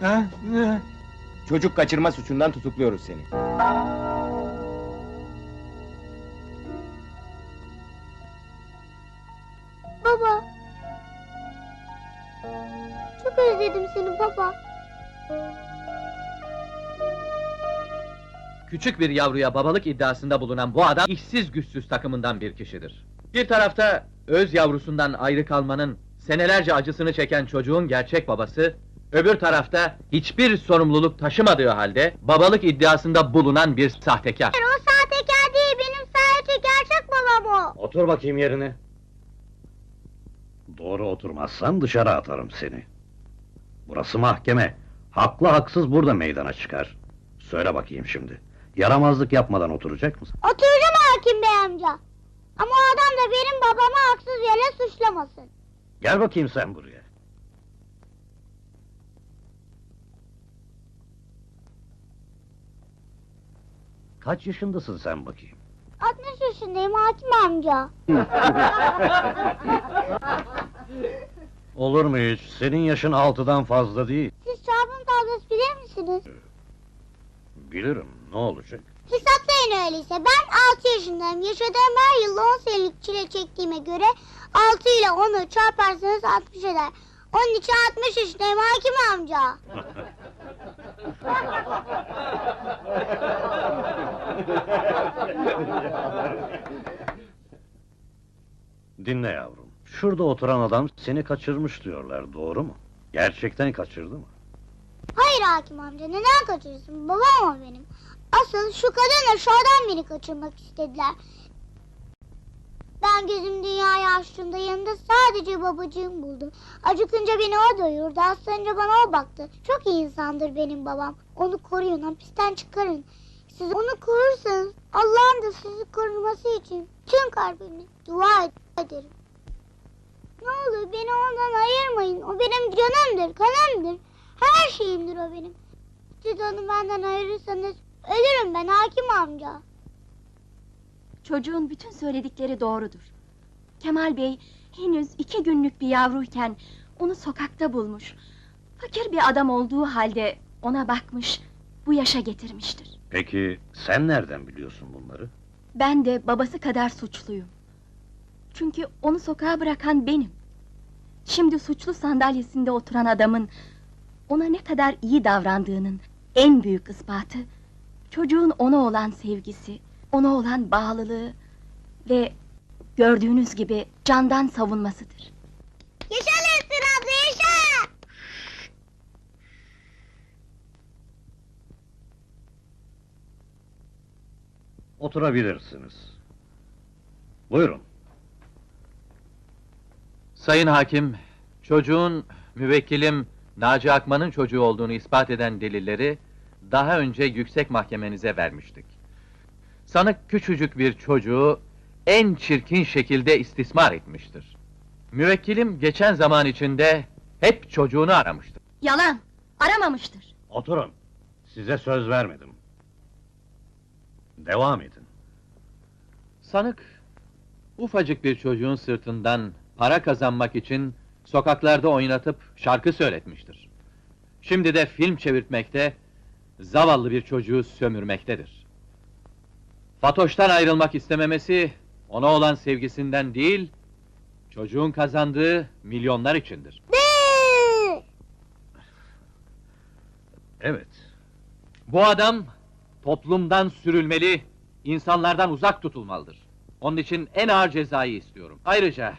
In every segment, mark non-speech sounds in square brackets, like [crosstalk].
Ha? Ne? Çocuk kaçırma suçundan tutukluyoruz seni. Baba. Çok özledim seni baba. Küçük bir yavruya babalık iddiasında bulunan bu adam işsiz güçsüz takımından bir kişidir. Bir tarafta öz yavrusundan ayrı kalmanın senelerce acısını çeken çocuğun gerçek babası, öbür tarafta hiçbir sorumluluk taşımadığı halde babalık iddiasında bulunan bir sahtekar. O sahtekar değil benim sadece gerçek babam o. Otur bakayım yerine. Doğru oturmazsan dışarı atarım seni. Burası mahkeme. Haklı haksız burada meydana çıkar. Söyle bakayım şimdi. Yaramazlık yapmadan oturacak mısın? Oturacağım hakim bey amca. Ama o adam da benim babamı haksız yere suçlamasın. Gel bakayım sen buraya. Kaç yaşındasın sen bakayım? 60 yaşındayım hakim amca. [laughs] Olur mu hiç? Senin yaşın altıdan fazla değil. Siz çarpım tablası bilir misiniz? Bilirim, ne olacak? Hesaplayın öyleyse. Ben 6 yaşındayım. Yaşadığım her yıl 10 senelik çile çektiğime göre 6 ile 10'u çarparsanız 60 eder. Onun için 60 yaşındayım hakim amca. [laughs] Dinle yavrum. Şurada oturan adam seni kaçırmış diyorlar, doğru mu? Gerçekten kaçırdı mı? Hayır hakim amca neden kaçırırsın? Babam o benim. Asıl şu kadınla şu adam beni kaçırmak istediler. Ben gözüm dünyayı açtığımda yanımda sadece babacığım buldum. Acıkınca beni o doyurdu, hastalanınca bana o baktı. Çok iyi insandır benim babam. Onu koruyun, hapisten çıkarın. Siz onu korursanız Allah'ın da sizi koruması için tüm kalbimle dua ederim. Ne olur beni ondan ayırmayın. O benim canımdır, kanımdır. Her şeyimdir o benim. Siz onu benden ayırırsanız ölürüm ben hakim amca. Çocuğun bütün söyledikleri doğrudur. Kemal Bey henüz iki günlük bir yavruyken onu sokakta bulmuş. Fakir bir adam olduğu halde ona bakmış, bu yaşa getirmiştir. Peki sen nereden biliyorsun bunları? Ben de babası kadar suçluyum. Çünkü onu sokağa bırakan benim. Şimdi suçlu sandalyesinde oturan adamın ona ne kadar iyi davrandığının en büyük ispatı çocuğun ona olan sevgisi, ona olan bağlılığı ve gördüğünüz gibi candan savunmasıdır. Yaşa Lester abla yaşa! Oturabilirsiniz. Buyurun. Sayın Hakim, çocuğun müvekkilim Naci Akman'ın çocuğu olduğunu ispat eden delilleri daha önce yüksek mahkemenize vermiştik. Sanık küçücük bir çocuğu en çirkin şekilde istismar etmiştir. Müvekkilim geçen zaman içinde hep çocuğunu aramıştır. Yalan, aramamıştır. Oturun. Size söz vermedim. Devam edin. Sanık, ufacık bir çocuğun sırtından para kazanmak için sokaklarda oynatıp şarkı söyletmiştir. Şimdi de film çevirtmekte, zavallı bir çocuğu sömürmektedir. Fatoş'tan ayrılmak istememesi, ona olan sevgisinden değil, çocuğun kazandığı milyonlar içindir. Evet. Bu adam, toplumdan sürülmeli, insanlardan uzak tutulmalıdır. Onun için en ağır cezayı istiyorum. Ayrıca,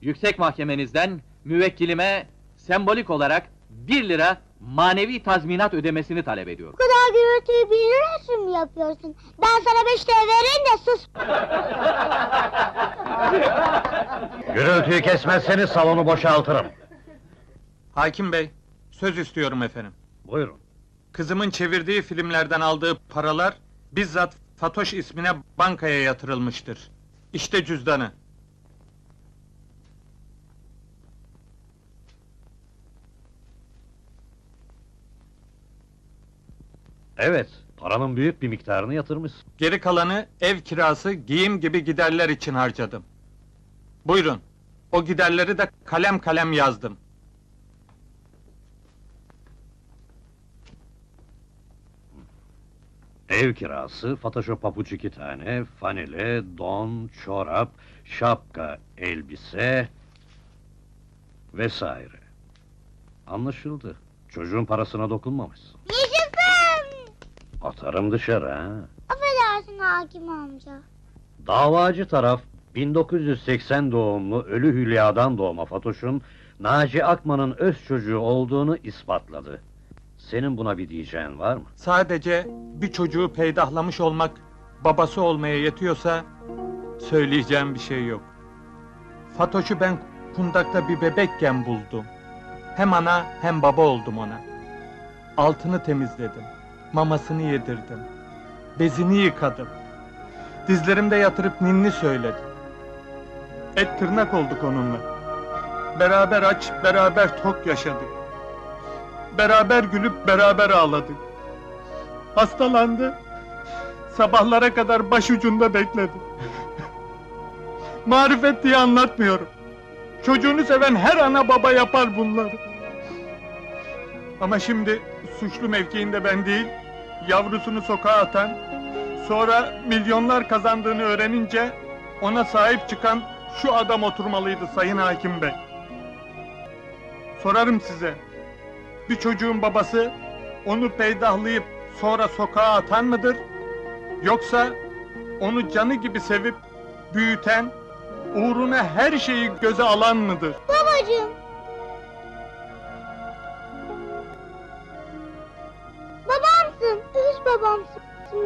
yüksek mahkemenizden müvekkilime sembolik olarak bir lira manevi tazminat ödemesini talep ediyorum. Bu kadar gürültüyü bir mi yapıyorsun? Ben sana beş lira vereyim de sus. [laughs] Gürültüyü kesmezseniz salonu boşaltırım. Hakim bey, söz istiyorum efendim. Buyurun. Kızımın çevirdiği filmlerden aldığı paralar bizzat Fatoş ismine bankaya yatırılmıştır. İşte cüzdanı. Evet, paranın büyük bir miktarını yatırmış. Geri kalanı ev kirası, giyim gibi giderler için harcadım. Buyurun, o giderleri de kalem kalem yazdım. Ev kirası, fataşo papuç iki tane, fanile, don, çorap, şapka, elbise... ...vesaire. Anlaşıldı. Çocuğun parasına dokunmamışsın. Atarım dışarı ha. Affedersin hakim amca. Davacı taraf 1980 doğumlu ölü Hülya'dan doğma Fatoş'un Naci Akman'ın öz çocuğu olduğunu ispatladı. Senin buna bir diyeceğin var mı? Sadece bir çocuğu peydahlamış olmak babası olmaya yetiyorsa söyleyeceğim bir şey yok. Fatoş'u ben kundakta bir bebekken buldum. Hem ana hem baba oldum ona. Altını temizledim. Mamasını yedirdim. Bezini yıkadım. Dizlerimde yatırıp ninni söyledim. Et tırnak olduk onunla. Beraber aç, beraber tok yaşadık. Beraber gülüp beraber ağladık. Hastalandı. Sabahlara kadar başucunda bekledim. [laughs] Marifet diye anlatmıyorum. Çocuğunu seven her ana baba yapar bunları. Ama şimdi suçlu mevkiinde ben değil, yavrusunu sokağa atan, sonra milyonlar kazandığını öğrenince ona sahip çıkan şu adam oturmalıydı Sayın Hakim Bey. Sorarım size, bir çocuğun babası onu peydahlayıp sonra sokağa atan mıdır? Yoksa onu canı gibi sevip büyüten, uğruna her şeyi göze alan mıdır? Babacığım.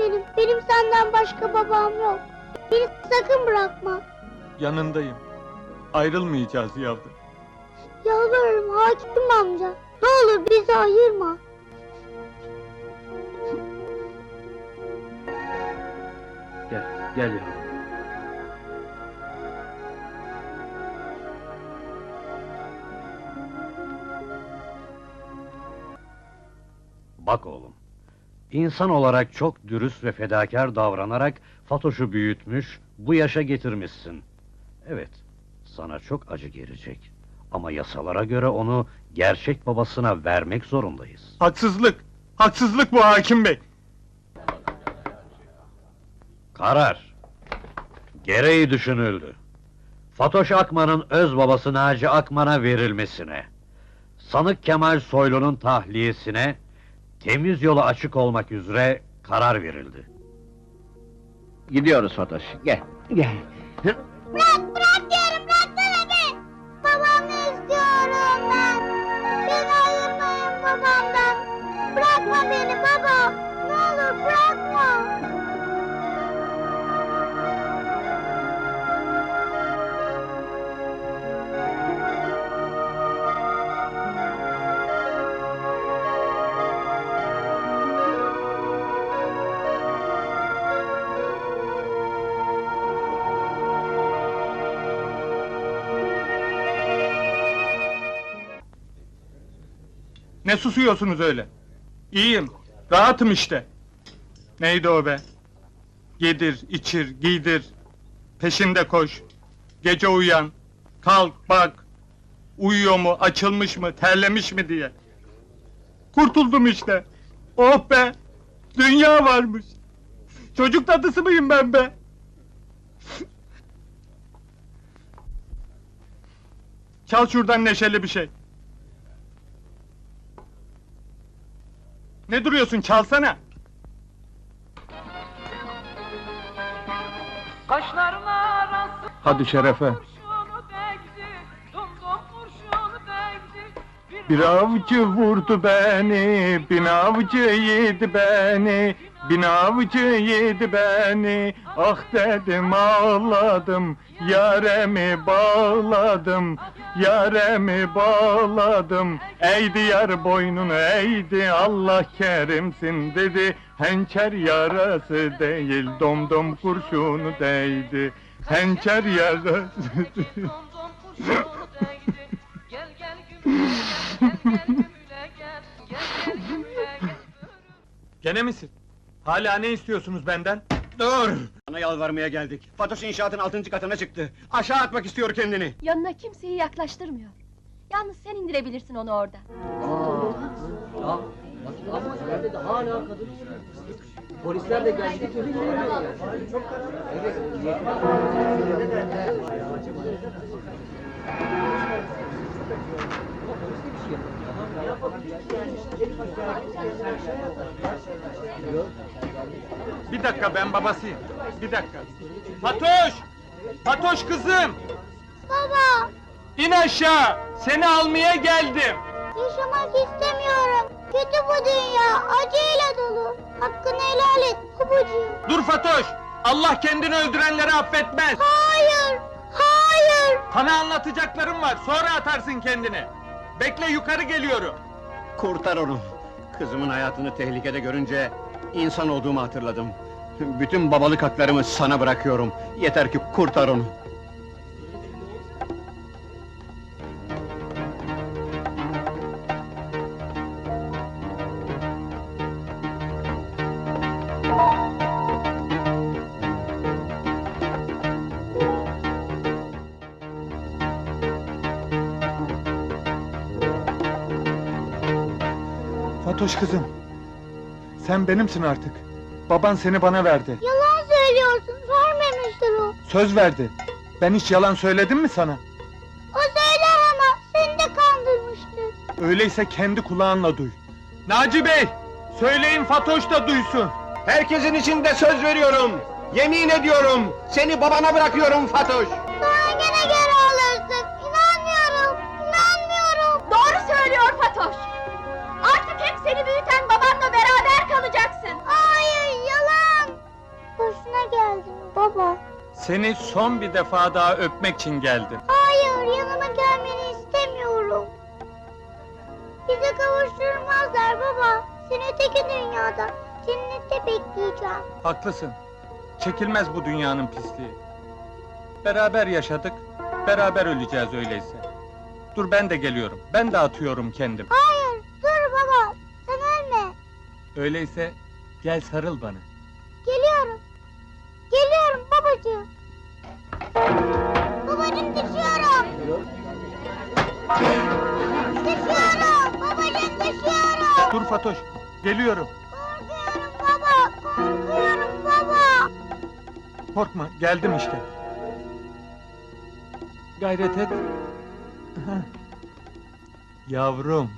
Benim. Benim senden başka babam yok. Beni sakın bırakma. Yanındayım. Ayrılmayacağız yavrum. Yalvarırım hakim amca. Ne olur bizi ayırma. Gel, gel yavrum. Bak oğlum, insan olarak çok dürüst ve fedakar davranarak Fatoş'u büyütmüş, bu yaşa getirmişsin. Evet, sana çok acı gelecek. Ama yasalara göre onu gerçek babasına vermek zorundayız. Haksızlık! Haksızlık bu hakim bey! Karar. Gereği düşünüldü. Fatoş Akman'ın öz babası Naci Akman'a verilmesine, Sanık Kemal Soylu'nun tahliyesine, temiz yolu açık olmak üzere karar verildi. Gidiyoruz Fatoş, gel. Gel. Bırak Ne susuyorsunuz öyle? İyiyim, rahatım işte. Neydi o be? Yedir, içir, giydir. Peşinde koş. Gece uyan. Kalk, bak. Uyuyor mu, açılmış mı, terlemiş mi diye. Kurtuldum işte. Oh be! Dünya varmış. Çocuk dadısı mıyım ben be? Çal şuradan neşeli bir şey. Ne duruyorsun çalsana. Arası Hadi şerefe. Bir avcı vurdu beni, bin avcı yedi beni, bin avcı yedi beni. Ah dedim ağladım, yaremi bağladım, yaremi bağladım. Eğdi yar boynunu eğdi, Allah kerimsin dedi. Hançer yarası değil, domdom kurşunu değdi. Hançer yarası Domdom kurşunu değdi. Gel gel gümüle gel, gel gel gümüle gel, gel gel gümüle gel. Gene misin? Hala ne istiyorsunuz benden? Dur! Sana yalvarmaya geldik. Fatoş inşaatın altıncı katına çıktı. Aşağı atmak istiyor kendini. Yanına kimseyi yaklaştırmıyor. Yalnız sen indirebilirsin onu orada. Bir dakika ben babasıyım. Bir dakika. Fatoş! Fatoş kızım! Baba, İn aşağı! Seni almaya geldim. yaşamak istemiyorum. Kötü bu dünya, acıyla dolu. Hakkını helal et babacığım. Dur Fatoş! Allah kendini öldürenleri affetmez. Hayır, hayır. Sana anlatacaklarım var. Sonra atarsın kendini. Bekle yukarı geliyorum. Kurtar onu. Kızımın hayatını tehlikede görünce insan olduğumu hatırladım. Bütün babalık haklarımı sana bırakıyorum. Yeter ki kurtar onu. Fatoş kızım. Sen benimsin artık. Baban seni bana verdi. Yalan söylüyorsun, vermemiştir o. Söz verdi. Ben hiç yalan söyledim mi sana? O söyler ama seni de kandırmıştır. Öyleyse kendi kulağınla duy. Naci Bey! Söyleyin Fatoş da duysun. Herkesin içinde söz veriyorum. Yemin ediyorum. Seni babana bırakıyorum Fatoş. Geldin baba. Seni son bir defa daha öpmek için geldim. Hayır, yanıma gelmeni istemiyorum. Bizi kavuşturmazlar baba. Seni öteki dünyada, cennette bekleyeceğim. Haklısın. Çekilmez bu dünyanın pisliği. Beraber yaşadık, beraber öleceğiz öyleyse. Dur ben de geliyorum. Ben de atıyorum kendim. Hayır, dur baba. Sen ölme. Öyleyse gel sarıl bana. Babacığım. Babacığım düşüyorum. Düşüyorum. Babacığım düşüyorum. Dur Fatoş, geliyorum. Korkuyorum baba. Korkuyorum baba. Korkma, geldim işte. Gayret et. [laughs] Yavrum.